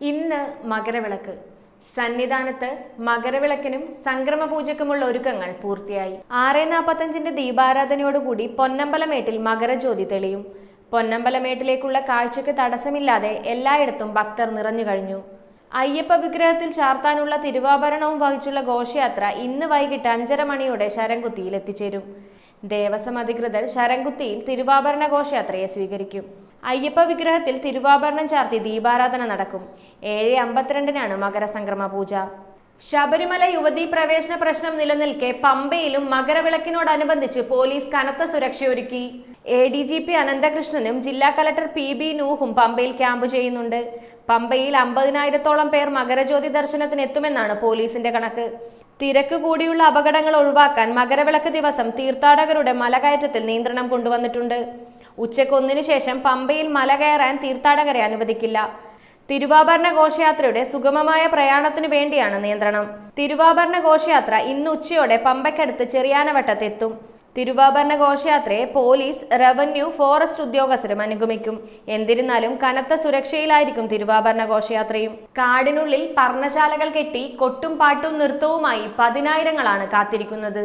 ഇന്ന് മകരവിളക്ക്. സന്നിധാനത്ത് മകരവിളക്കിനും സംക്രമ പൂജക്കുമുള്ള ഒരുക്കങ്ങൾ പൂർത്തിയായി. ആറ് നാൽപ്പത്തഞ്ചിന്റെ ദീപാരാധനയോടുകൂടി പൊന്നമ്പലമേട്ടിൽ മകരജ്യോതി തെളിയും. പൊന്നമ്പലമേട്ടിലേക്കുള്ള കാഴ്ചയ്ക്ക് തടസ്സമില്ലാതെ എല്ലായിടത്തും ഭക്തർ നിറഞ്ഞു കഴിഞ്ഞു. അയ്യപ്പ വിഗ്രഹത്തിൽ ചാർത്താനുള്ള തിരുവാഭരണവും വഹിച്ചുള്ള ഘോഷയാത്ര ഇന്ന് വൈകിട്ട് അഞ്ചര മണിയോടെ ശരംകുത്തിയിൽ എത്തിച്ചേരും. ദേവസ്വം അധികൃതർ ശരംകുത്തിയിൽ തിരുവാഭരണ ഘോഷയാത്രയെ സ്വീകരിക്കും. അയ്യപ്പ വിഗ്രഹത്തിൽ തിരുവാഭരണം ചാർത്തി ദീപാരാധന നടക്കും. ഏഴ് അമ്പത്തിരണ്ടിനാണ് മകരസംക്രമ പൂജ. ശബരിമല യുവതീ പ്രവേശന പ്രശ്നം നിലനിൽക്കെ പമ്പയിലും മകരവിളക്കിനോടനുബന്ധിച്ച് പോലീസ് കനത്ത സുരക്ഷയൊരുക്കി എ ഡി ജി പി അനന്തകൃഷ്ണനും ജില്ലാ കലക്ടർ പി ബി നൂഹും പമ്പയിൽ ക്യാമ്പ് ചെയ്യുന്നുണ്ട്. പമ്പയിൽ അമ്പതിനായിരത്തോളം പേർ മകരജ്യോതി ദർശനത്തിന് എത്തുമെന്നാണ് പോലീസിന്റെ കണക്ക്. തിരക്ക് കൂടിയുള്ള അപകടങ്ങൾ ഒഴിവാക്കാൻ മകരവിളക്ക് ദിവസം തീർത്ഥാടകരുടെ മലകയറ്റത്തിൽ നിയന്ത്രണം കൊണ്ടുവന്നിട്ടുണ്ട്. ഉച്ചയ്ക്ക് ഒന്നിനു ശേഷം പമ്പയിൽ മല കയറാൻ തീർത്ഥാടകരെ അനുവദിക്കില്ല. തിരുവാഭരണ ഘോഷയാത്രയുടെ സുഗമമായ പ്രയാണത്തിനു വേണ്ടിയാണ് നിയന്ത്രണം. തിരുവാഭരണ ഘോഷയാത്ര ഇന്ന് ഉച്ചയോടെ പമ്പയ്ക്കടുത്ത് ചെറിയാനവട്ടത്തെത്തും. തിരുവാഭരണ ഘോഷയാത്രയെ പോലീസ് റവന്യൂ ഫോറസ്റ്റ് ഉദ്യോഗസ്ഥരും അനുഗമിക്കും. എന്നിരുന്നാലും കനത്ത സുരക്ഷയിലായിരിക്കും തിരുവാഭരണ ഘോഷയാത്രയും. കാടിനുള്ളിൽ പർണശാലകൾ കെട്ടി കൊട്ടും പാട്ടും നൃത്തവുമായി പതിനായിരങ്ങളാണ് കാത്തിരിക്കുന്നത്.